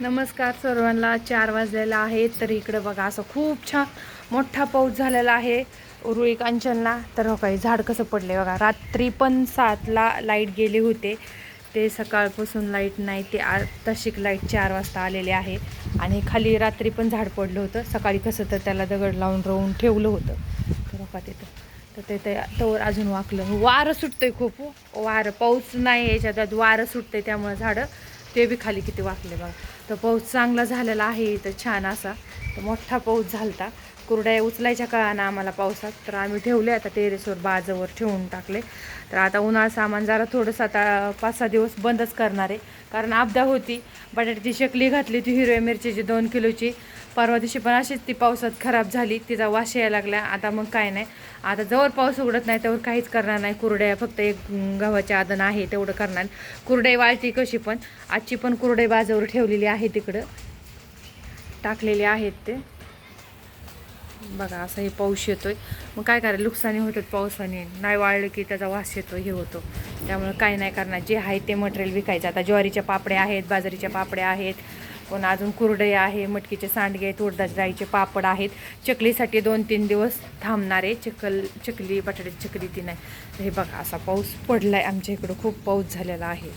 नमस्कार सर्वांना चार वाजलेला आहे तर इकडं बघा असं खूप छान मोठा पाऊस झालेला आहे. उरुळी कांचनला तर हो काही झाड कसं पडले बघा. रात्री पण सातला लाइट गेले होते. ते सकाळपासून लाइट नाही ते तशीक लाइट चार वाजता आलेले आहे. आणि खाली रात्री पण झाड पडलं होतं. सकाळी कसं तर त्याला दगड लावून राहून ठेवलं होतं. तर बघा तिथं. तर ते तर तवर अजून वाकलं. वारं सुटतंय खूप हो. वारं पाऊस नाही याच्यात वारं सुटतंय त्यामुळे झाडं. ते बी खाली किती वाकले बघा. तर पाऊस चांगला झालेला आहे इथं छान असा. तर मोठा पाऊस झालता. कुरड्या उचलायच्या काळानं आम्हाला पावसात तर आम्ही ठेवले. आता टेरेसवर बाजवर ठेवून टाकले. तर आता उन्हाळा सामान जरा थोडंसं आता पाच सहा दिवस बंदच करणार आहे. कारण आपदा होती. बटाट्याची शकली घातली ती हिरव्या मिरचीची दोन किलोची. परवा दिवशी पण अशीच ती पावसात खराब झाली. तिचा वास यायला लागला. आता मग काय नाही. आता जवळ पाऊस उघडत नाही त्यावर काहीच करणार नाही. कुरड्या फक्त एक गव्हाच्या गव्हाचे आदन आहे तेवढं करणार. कुरडई वाळती कशी पण. आजची पण कुरडई बाजवर ठेवलेली आहे तिकडं. टाकलेले आहेत ते. बघा असं हे पाऊस येतोय. मग काय करायला नुकसानी होतात पावसाने. नाही वाळलं की त्याचा वास येतो हे होतो. त्यामुळे काय नाही करणार. जे आहे ते मटेरियल विकायचं. आता ज्वारीच्या पापड्या आहेत बाजरीच्या पापड्या आहेत. पण अजून कुरडे आहे मटकीचे सांडगे आहेत उडदाच्या डाळीचे पापड आहेत. चकलीसाठी दोन तीन दिवस थांबणारे चकल चकली बटाट्याची चकली ती नाही. तर हे बघा असा पाऊस पडला आहे आमच्या इकडं खूप पाऊस झालेला आहे.